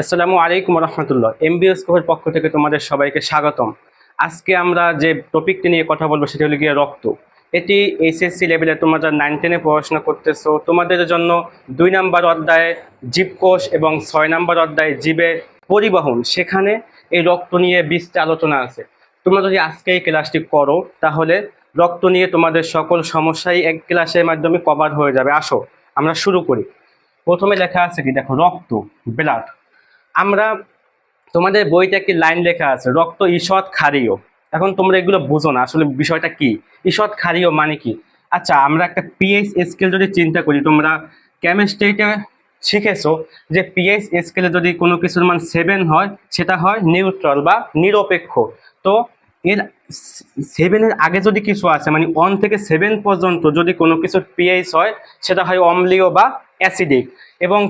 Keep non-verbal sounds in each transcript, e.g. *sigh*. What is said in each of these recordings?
আসসালামু আলাইকুম রহমতুল্লাহ। এমবিএস কোহের পক্ষ থেকে তোমাদের সবাইকে স্বাগতম। আজকে আমরা যে টপিকটি নিয়ে কথা বলব সেটি হলো গিয়ে রক্ত। এটি এইচএসসি লেভেলে তোমরা নাইন টেনে পড়াশোনা করতেছো, তোমাদের জন্য দুই নাম্বার অধ্যায়ে জীবকোষ এবং ছয় নাম্বার অধ্যায়ে জীবের পরিবহন। সেখানে এই রক্ত নিয়ে বিস্তার আলোচনা আছে। তোমরা যদি আজকে এই ক্লাসটি করো, তাহলে রক্ত নিয়ে তোমাদের সকল সমস্যাই এক ক্লাসের মাধ্যমে কভার হয়ে যাবে। আসো, আমরা শুরু করি। প্রথমে লেখা আছে কি? দেখো, রক্ত ব্লাড আমরা তোমাদের বইতে একটি লাইন লেখা আছে, রক্ত ঈষৎ ক্ষারীয়। এখন তোমরা এগুলো বোঝো না, আসলে বিষয়টা কি? ঈষৎ ক্ষারীয় মানে কি? আচ্ছা আমরা একটা পিএইচ স্কেল যদি চিন্তা করি, তোমরা কেমিস্ট্রিতে শিখেছো যে পিএইচ স্কেলে যদি কোনো কিছুর মান সেভেন হয়, সেটা হয় নিউট্রাল বা নিরপেক্ষ। তো এর সেভেনের আগে যদি কিছু আছে মানে ওয়ান থেকে সেভেন পর্যন্ত যদি কোনো কিছুর পিএইচ হয়, সেটা হয় অম্লীয় বা অ্যাসিডিক এবং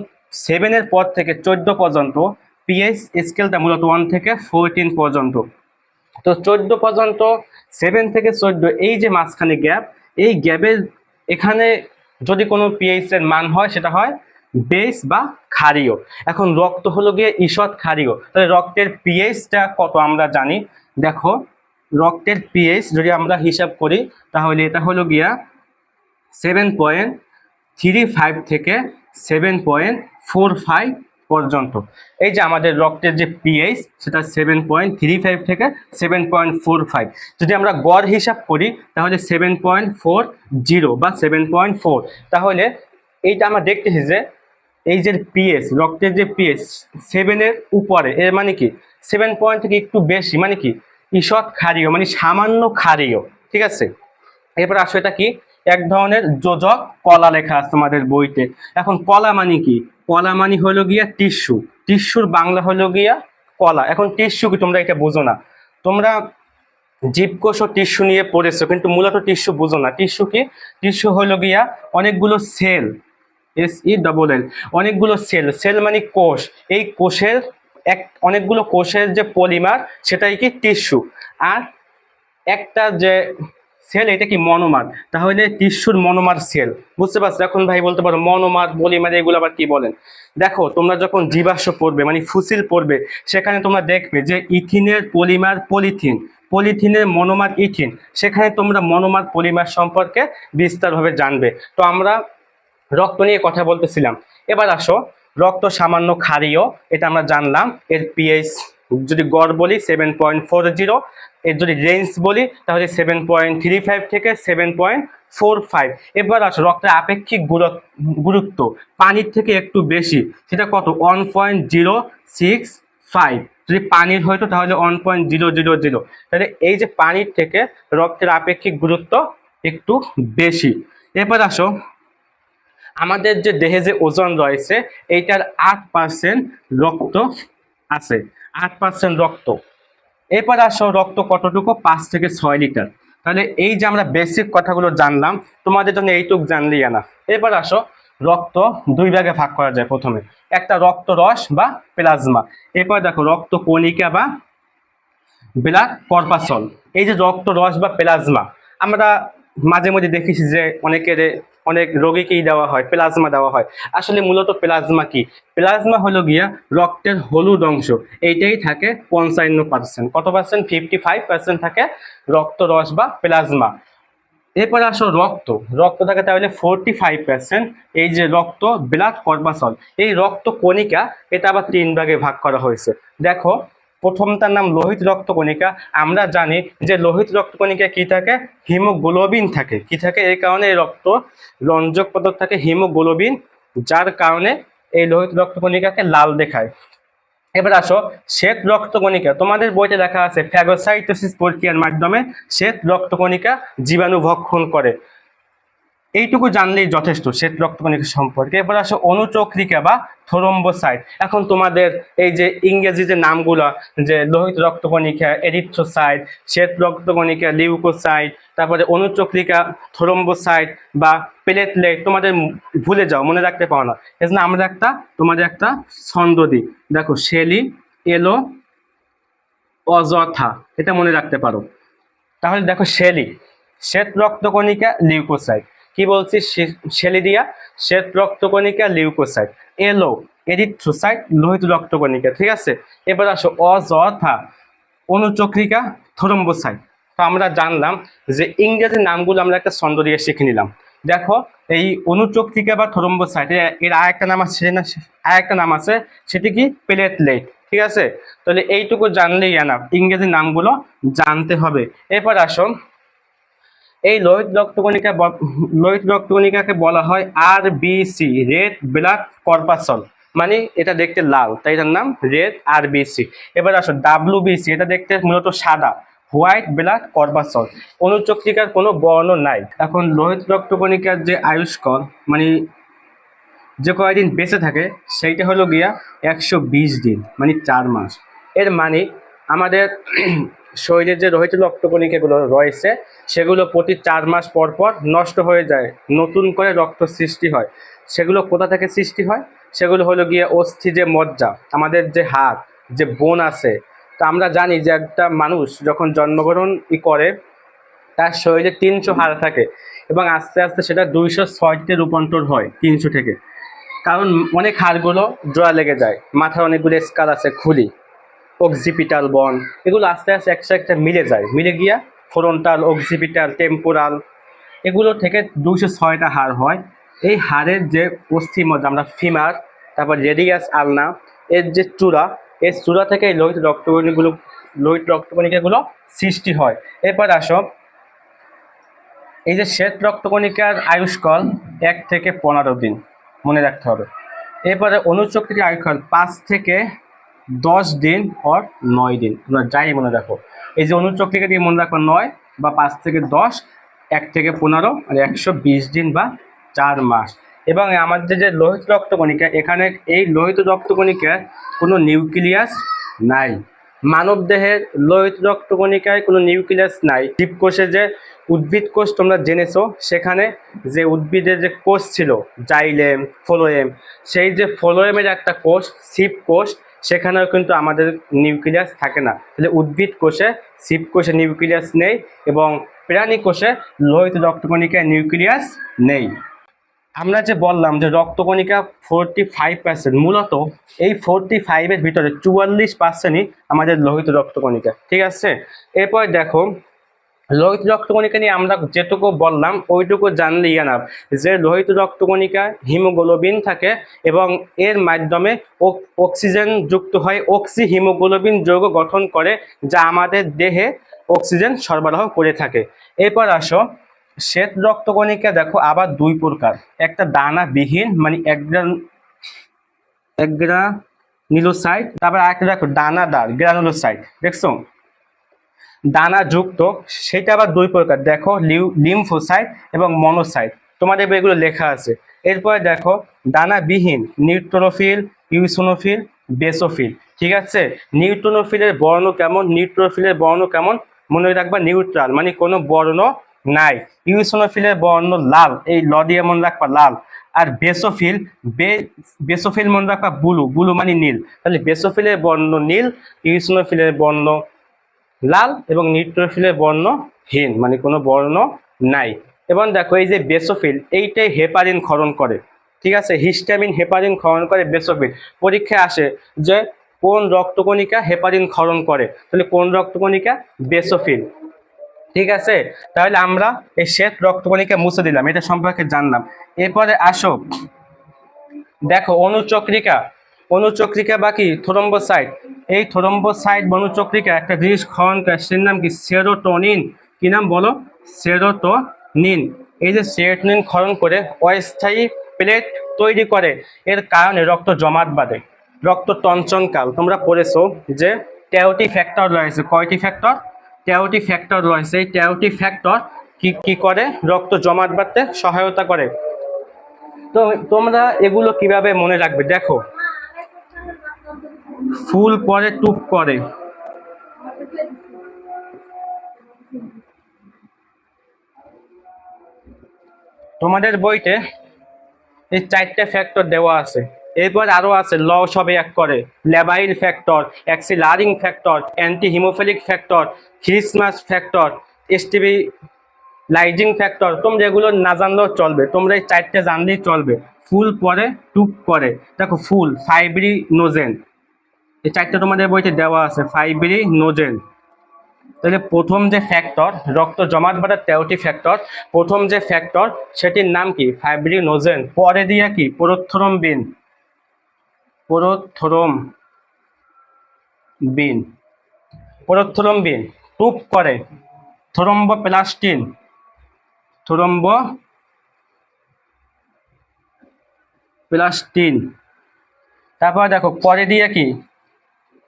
সেভেনের পর থেকে চোদ্দ পর্যন্ত পিএইচ স্কেলটা মূলত ওয়ান থেকে ফোরটিন পর্যন্ত। তো চোদ্দ পর্যন্ত সেভেন থেকে চোদ্দ, এই যে মাঝখানে গ্যাপ এই গ্যাপের এখানে যদি কোনো পিএইচ এর মান হয়, সেটা হয় বেস বা ক্ষারীয়। এখন রক্ত হলো গিয়ে ঈষৎ ক্ষারীয়। তাহলে রক্তের পিএইচটা কত আমরা জানি? দেখো, রক্তের পিএইচ যদি আমরা হিসাব করি, তাহলে এটা হলো গিয়া সেভেন পয়েন্ট থ্রি ফাইভ থেকে সেভেন পয়েন্ট ফোর ফাইভ পর্যন্ত। এই যে আমাদের রক্তের যে পিএইচ সেটা সেভেন পয়েন্ট থ্রি ফাইভ থেকে সেভেন পয়েন্ট ফোর ফাইভ যদি আমরা গড় হিসাব করি, তাহলে সেভেন পয়েন্ট ফোর জিরো বা সেভেন পয়েন্ট ফোর তাহলে এইটা আমরা দেখতেছি যে এই যে পিএস রক্তের যে পিএস সেভেনের উপরে, এর মানে কি? সেভেন পয়েন্ট থেকে একটু বেশি মানে কি? ঈষৎ ক্ষারীয় মানে সামান্য ক্ষারীয়, ঠিক আছে? এরপর আসো এটা কি? এক ধরনের যোজক কলা লেখা আছে তোমাদের বইতে। এখন কলা মানে কি? কলা মানে হলো গিয়া টিস্যু। টিস্যুর বাংলা হলো গিয়া কলা। এখন টিস্যু কি তোমরা এটা বোঝো না। তোমরা জীবকোষ ও টিস্যু নিয়ে পড়েছো, কিন্তু মূলত টিস্যু বোঝো না। টিস্যু কি? টিস্যু হলো গিয়া অনেকগুলো cell S E double L অনেকগুলো সেল। সেল মানে কোষ। এই কোষের এক, অনেকগুলো কোষের যে পলিমার, সেটাই কি টিস্যু। আর একটা যে সেল, এটা কি মনোমার? তাহলে টিস্যুর মনোমার সেল। বুঝতে পারছ এখন ভাই বলতে পারো, মনোমার, পলিমার, এগুলো আবার কি বলেন? দেখো, তোমরা যখন জীবাশ্ম পড়বে মানে ফুসিল পড়বে, সেখানে তোমরা দেখবে যে ইথিনের পলিমার পলিথিন, পলিথিনের মনোমার ইথিন, সেখানে তোমরা মনোমার, পলিমার সম্পর্কে বিস্তারভাবে জানবে। তো আমরা রক্ত নিয়ে কথা বলতেছিলাম। এবার আসো, রক্ত সামান্য ক্ষারীয়, এটা আমরা জানলাম, এর পিএইচ যদি গড় বলি সেভেন পয়েন্ট ফোর জিরো এর যদি রেঞ্জ বলি, তাহলে সেভেন পয়েন্ট থ্রি ফাইভ থেকে সেভেন পয়েন্ট ফোর ফাইভ এবার আসো, রক্তের আপেক্ষিক গুরু- গুরুত্ব, পানির থেকে একটু বেশি, সেটা কত? One point zero six five যদি পানির হয়তো, তাহলে one point zero zero zero তাহলে এই যে পানির থেকে রক্তের আপেক্ষিক গুরুত্ব একটু বেশি। এরপর আসো, আমাদের যে দেহে যে ওজন রয়েছে, এইটার আট পার্সেন্ট রক্ত আছে। আট পার্সেন্ট রক্ত। এরপর আসো রক্ত কতটুকু? পাঁচ থেকে ছয় লিটার। তাহলে এই যে আমরা বেসিক কথাগুলো জানলাম, তোমাদের জন্য এইটুক জানলেই না এরপর আসো, রক্ত দুই ভাগে ভাগ করা যায় প্রথমে। একটা রক্ত রস বা প্লাজমা। এরপর দেখো, রক্ত কণিকা বা ব্লাড কর্পাসল। এই যে রক্ত রস বা প্লাজমা, আমরা মাঝে মাঝে দেখেছি যে অনেকের অনেক রোগীকেই দেওয়া হয়, প্লাজমা দেওয়া হয়। আসলে মূলত প্লাজমা কি? প্লাজমা হলো গিয়া রক্তের হলুদ অংশ। এইটাই থাকে পঞ্চান্ন পার্সেন্ট কত পার্সেন্ট ফিফটি ফাইভ পার্সেন্ট থাকে রক্ত রস বা প্লাজমা। এরপর আসো রক্ত। রক্ত থাকে তাহলে ফোরটি ফাইভ পার্সেন্ট এই যে রক্ত ব্লাড কর্পাসল এই রক্ত কণিকা, এটা আবার তিন ভাগে ভাগ করা হয়েছে। দেখো প্রথমটার নাম লোহিত রক্তকণিকা। আমরা জানি যে লোহিত রক্তকণিকা কি থাকে? হিমোগ্লোবিন থাকে। কি থাকে? এই কারণে এই রক্ত রঞ্জক পদার্থ থাকে, হিমোগ্লোবিন, যার কারণে এই লোহিত রক্তকণিকাকে লাল দেখায়। এবার আসো, শ্বেত রক্তকণিকা। তোমাদের বইতে লেখা আছে, ফ্যাগোসাইটোসিস প্রক্রিয়ার মাধ্যমে শ্বেত রক্তকণিকা জীবাণু ভক্ষণ করে। এইটুকু জানলেই যথেষ্ট শ্বেত রক্তকণিকা সম্পর্কে। এবার আসো অনুচক্রিকা বা থ্রোম্বোসাইট। এখন তোমাদের এই যে ইংরেজি যে নামগুলো, যে লোহিত রক্তকণিকা, এরিথ্রোসাইট, শ্বেত রক্তকণিকা, লিউকোসাইট, তারপরে অনুচক্রিকা, থ্রোম্বোসাইট বা প্লেটলেট, তোমাদের ভুলে যাও, মনে রাখতে পারো না। এজন্য আমরা একটা, তোমাদের একটা ছন্দ দিই। দেখো শেলি এলো, অযথা, এটা মনে রাখতে পারো। তাহলে দেখো শেলি শ্বেত রক্তকণিকা, লিউকোসাইট। কি বলছি? দিয়া শ্বেত রক্তকণিকা, লিউকোসাইট। এলো, এরিথ্রোসাইট, লোহিত রক্তকণিকা, ঠিক আছে? এবার আসো, অযথা অনুচক্রিকা, থ্রম্বোসাইট। তো আমরা জানলাম যে ইংরেজি নামগুলো আমরা একটা ছন্দ দিয়ে শিখে নিলাম। দেখো, এই অনুচক্রিকা বা থ্রম্বোসাইট এর- আরেকটা নাম আছে, না, আরেকটা নাম আছে, সেটি কি? প্লেটলেট, ঠিক আছে? তাহলে এইটুকু জানলেই না ইংরেজি নামগুলো জানতে হবে। এরপর আসো এই লোহিত রক্তকণিকা *laughs* লোহিত রক্তকণিকাকে বলা হয় R B C red blood corpuscle মানে এটা দেখতে লাল, তাই এটার নাম রেড আর বিসি এবার আসো ডাব্লিউ বিসি এটা দেখতে মূলত সাদা হোয়াইট ব্লাড কর্পাসল অনুচক্রিকার কোনো বর্ণ নাই। এখন লোহিত রক্তকণিকার যে আয়ুষ্কর মানে যে কয়দিন বেঁচে থাকে, সেইটা হলো গিয়া একশো বিশ দিন মানে চার মাস। এর মানে আমাদের শরীরের যে রহিত রক্তকণিকাগুলো রয়েছে, সেগুলো প্রতি চার মাস পর পর নষ্ট হয়ে যায়, নতুন করে রক্ত সৃষ্টি হয়। সেগুলো কোথা থেকে সৃষ্টি হয়? সেগুলো হলো গিয়ে অস্থি যে মজ্জা, আমাদের যে হাত যে বোন আছে। তা আমরা জানি যে একটা মানুষ যখন জন্মগ্রহণ করে, তার শরীরে তিনশো হাড় থাকে এবং আস্তে আস্তে সেটা দুইশো ছয়টিতে রূপান্তর হয় তিনশো থেকে। কারণ অনেক হাড়গুলো জোড়া লেগে যায় মাথার অনেকগুলো স্কার আছে, খুলি। অক্সিপিটাল বন এগুলো আস্তে আস্তে একসাথে মিলে যায়। মিলে গিয়া ফ্রন্টাল, অক্সিপিটাল, টেম্পোরাল, এগুলো থেকে দুশো ছয়টা হার হয়। এই হাড়ের যে পশ্চিমজ আমরা ফিমার, তারপর রেডিয়াস আলনা, এর যে চূড়া, এই চূড়া থেকে এই লোহিত রক্তকণিগুলো লোহিত রক্তকণিকাগুলো সৃষ্টি হয়। এরপর আসো, এই যে শ্বেত রক্তকণিকার আয়ুষ্কাল এক থেকে পনেরো দিন। মনে রাখতে হবে। এরপরে অনুচক্রিকা আয়ুষ্কাল পাঁচ থেকে দশ দিন অর নয় দিন। তোমরা যাই মনে রাখো এই যে অনুচক থেকে দিয়ে মনে রাখো নয় বা পাঁচ থেকে দশ, এক থেকে পনেরো, আর একশো বিশ দিন বা চার মাস। এবং আমাদের যে লোহিত রক্তকণিকা, এখানে এই লোহিত রক্তকণিকার কোনো নিউক্লিয়াস নাই। মানব দেহের লোহিত রক্তকণিকায় কোনো নিউক্লিয়াস নাই। জীবকোষে যে উদ্ভিদ কোষ তোমরা জেনেছো, সেখানে যে উদ্ভিদের যে কোষ ছিল, জাইলেম, ফ্লোয়েম, সেই যে ফ্লোয়েমের একটা কোষ সিপ কোষ সেখানেও কিন্তু আমাদের নিউক্লিয়াস থাকে না। তাহলে উদ্ভিদ কোষে শিব কোষে নিউক্লিয়াস নেই এবং প্রাণী কোষে লোহিত রক্তকণিকায় নিউক্লিয়াস নেই। আমরা যে বললাম যে রক্তকণিকা ফোরটি ফাইভ পার্সেন্ট মূলত এই ফোরটি ফাইভের ভিতরে চুয়াল্লিশ পার্সেন্টই আমাদের লোহিত রক্তকণিকা, ঠিক আছে? এরপর দেখো লোহিত রক্তকণিকা নিয়ে আমরা যেটুকু বললাম, ওইটুকু জানলে ইয়ানাব যে লোহিত রক্তকণিকা হিমোগ্লোবিন থাকে এবং এর মাধ্যমে অক্সিজেন যুক্ত হয়। অক্সি হিমোগ্লোবিন যৌগ গঠন করে, যা আমাদের দেহে অক্সিজেন সরবরাহ করে থাকে। এরপর আসো, শ্বেত রক্তকণিকা দেখো, আবার দুই প্রকার। একটা দানাবিহীন মানে একগ্রা একগ্রা নিলোসাইট তারপর আরেকটা দেখো, দানাদার, গ্রানুলোসাইট। দেখছ? দানা যুক্ত সেটা আবার দুই প্রকার। দেখো লিম্ফোসাইট এবং মনোসাইট। তোমাদের এগুলো লেখা আছে। এরপরে দেখো, দানাবিহীন, নিউট্রোফিল, ইউসোনোফিল, বেসোফিল। ঠিক আছে? নিউট্রোনোফিলের বর্ণ কেমন? নিউট্রোফিলের বর্ণ কেমন? মনে রাখবা, নিউট্রাল মানে কোনো বর্ণ নাই। ইউসোনোফিলের বর্ণ লাল, এই ল দিয়ে মনে রাখবা লাল। আর বেসোফিল, বে বেসোফিল মনে রাখবা ব্লু। ব্লু মানে নীল। তাহলে বেসোফিলের বর্ণ নীল, ইউসোনোফিলের বর্ণ লাল এবং নিউট্রোফিলের বর্ণহীন মানে কোনো বর্ণ নাই। এবং দেখো, এই যে বেসোফিল এইটাই হেপারিন ক্ষরণ করে। ঠিক আছে? হিস্টামিন হেপারিন ক্ষরণ করে বেসোফিল। পরীক্ষায় আসে যে কোন রক্তকণিকা হেপারিন ক্ষরণ করে। তাহলে কোন রক্তকণিকা? বেসোফিল। ঠিক আছে? তাহলে আমরা এই শ্বেত রক্তকণিকা মুছে দিলাম। এটা সম্পর্কে জানলাম। এরপরে আসো। দেখো, অনুচক্রিকা। অনুচক্রিকা বা কি? থ্রম্বোসাইট এই থ্রম্বোসাইট বা অনুচক্রিকা একটা জিনিস ক্ষরণ করে সের নাম কি? সেরোটোনিন। কি নাম বলো? সেরোটোনিন। এই যে সেরোটোনিন ক্ষরণ করে অস্থায়ী প্লেট তৈরি করে। এর কারণে রক্ত জমাট বাঁধে। রক্ত টঞ্চনকাল তোমরা পড়েছো যে তেরোটি ফ্যাক্টর রয়েছে। কয়টি ফ্যাক্টর? তেরোটি ফ্যাক্টর রয়েছে। এই তেরোটি ফ্যাক্টর কি কি করে? রক্ত জমাট বাঁধতে সহায়তা করে। তো তোমরা এগুলো কীভাবে মনে রাখবে? দেখো ফুল পরে, টুপ করে তোমাদের বইতে এই চারটে ফ্যাক্টর দেওয়া আছে। এরপর আরও আছে, ল সবে এক করে। Labile factor accelerating factor anti haemophilic factor Christmas factor S T V lysing factor তোমরা এগুলো না জানলেও চলবে, তোমরা এই চারটে জানলেই চলবে। ফুল পরে, টুপ করে দেখো, ফুল ফাইব্রি নোজেন এই চারটা তোমাদের বইতে দেওয়া আছে ফাইব্রি নোজেন তাহলে প্রথম যে ফ্যাক্টর রক্ত জমাট বাঁধার তেরোটি ফ্যাক্টর প্রথম যে ফ্যাক্টর সেটির নাম কি? ফাইব্রি নোজেন পরে দিয়া কি? পোরোথ্রম বিন। পোরোথ্রম বিন। পোরোথ্রম বিন। টুপ করে। থ্রম্ব প্লাস্টিন থ্রম্ব প্লাস্টিন তারপর দেখো, পরে দিয়ে কি?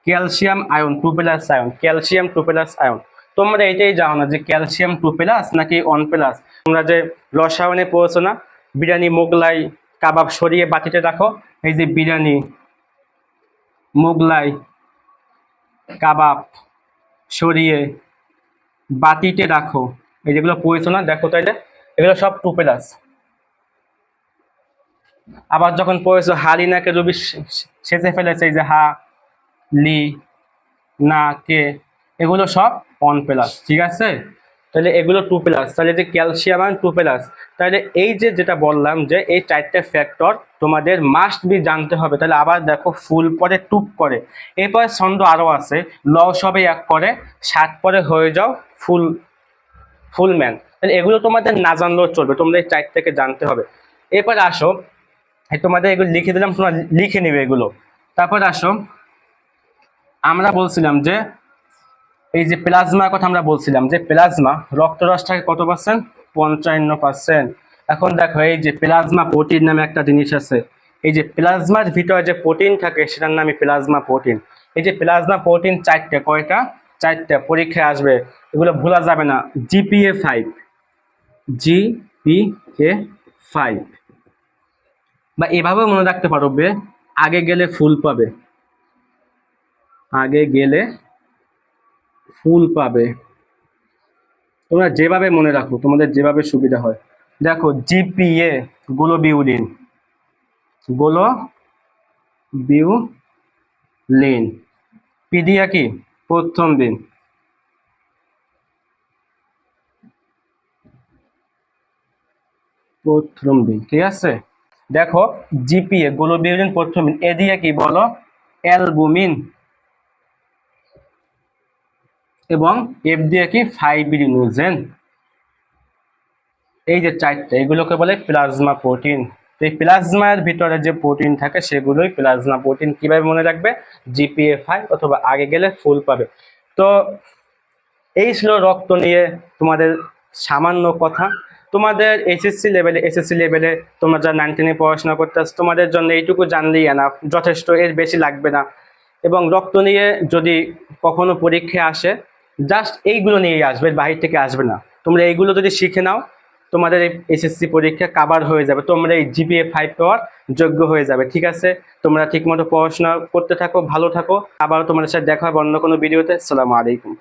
Calcium ion two plus ion, calcium two plus ion. তোমরা এটাই জানো না যে ক্যালসিয়াম টু প্লাস নাকি ওয়ান প্লাস তোমরা যে রসায়নে পড়েছো না, বিরিয়ানি, মোগলাই, কাবাব সরিয়ে বাটিতে রাখো, এই যে বিরিয়ানি, মোগলাই, কাবাব সরিয়ে বাটিতে রাখো। এই যেগুলো পড়েছো না, দেখো তাইলে, এগুলো সব টু প্লাস আবার যখন পড়েছো হালিনাকে রবি সেচে ফেলেছে, এই যে হা লি না, কে, এগুলো সব ওয়ান প্লাস ঠিক আছে? তাহলে এগুলো টু প্লাস তাহলে যে ক্যালসিয়াম আর টু প্লাস তাহলে এই যে যেটা বললাম যে এই চারটে ফ্যাক্টর তোমাদের মাস্ট বি জানতে হবে। তাহলে আবার দেখো ফুল পরে টুপ করে। এরপরে ছন্দ আরও আছে ল সবে এক করে, সাত পরে হয়ে যাও ফুল ফুল ম্যান তাহলে এগুলো তোমাদের না জানলেও চলবে, তোমরা এই চারটাকে জানতে হবে। এরপরে আসো তোমাদের এগুলো লিখে দিলাম, তোমরা লিখে নিবে এগুলো। তারপর আসো আমরা বলছিলাম যে, এই যে প্লাজমার কথা আমরা বলছিলাম যে, প্লাজমা রক্তরস থাকে কত পার্সেন্ট পঞ্চান্ন পার্সেন্ট এখন দেখো, এই যে প্লাজমা প্রোটিন নামে একটা জিনিস আছে। এই যে প্লাজমার ভিতরে যে প্রোটিন থাকে, সেটার নামই প্লাজমা প্রোটিন। এই যে প্লাজমা প্রোটিন চারটে, কয়টা? চারটে পরীক্ষায় আসবে। এগুলো ভোলা যাবে না। G P A five. G P A five. বা এভাবেও মনে রাখতে পারবে আগে গেলে ফুল পাবে। আগে গেলে ফুল পাবে। তোমরা যেভাবে মনে রাখো, তোমাদের যেভাবে সুবিধা হয়। দেখো, জিপিএ গোলো বিউলিন পিডিয়া কি? প্রথম দিন। প্রথম দিন, ঠিক আছে? দেখো, জিপিএ, গ্লোবিউলিন, প্রথম দিন। এ কি বলো? অ্যালবুমিন। এবং এফ দিয়ে কি ফাইব্রিনোজেন এই যে চারটে, এগুলোকে বলে প্লাজমা প্রোটিন এই প্লাজমার ভিতরে যে প্রোটিন থাকে, সেগুলোই প্লাজমা প্রোটিন কীভাবে মনে রাখবে? জিপিএফআই অথবা আগে গেলে ফুল পাবে। তো এই ছিল রক্ত নিয়ে তোমাদের সামান্য কথা। তোমাদের এসএসসি লেভেলে এসএসসি লেভেলে তোমরা যারা নাইনটিনে পড়াশোনা করতে তোমাদের জন্য এইটুকু জানলেই এনাফ যথেষ্ট, এর বেশি লাগবে না। এবং রক্ত নিয়ে যদি কখনো পরীক্ষায় আসে জাস্ট এইগুলো নিয়ে আসবে, বাহির থেকে আসবে না। তোমরা এইগুলো যদি শিখে নাও, তোমাদের এই এসএসসি পরীক্ষা কাবার হয়ে যাবে। তোমরা এই জিপিএ ফাইভ পাওয়ার যোগ্য হয়ে যাবে, ঠিক আছে? তোমরা ঠিকমতো পড়াশোনা করতে থাকো, ভালো থাকো। আবার তোমাদের সাথে দেখা হবে অন্য কোনো ভিডিওতে সালামু আলাইকুম।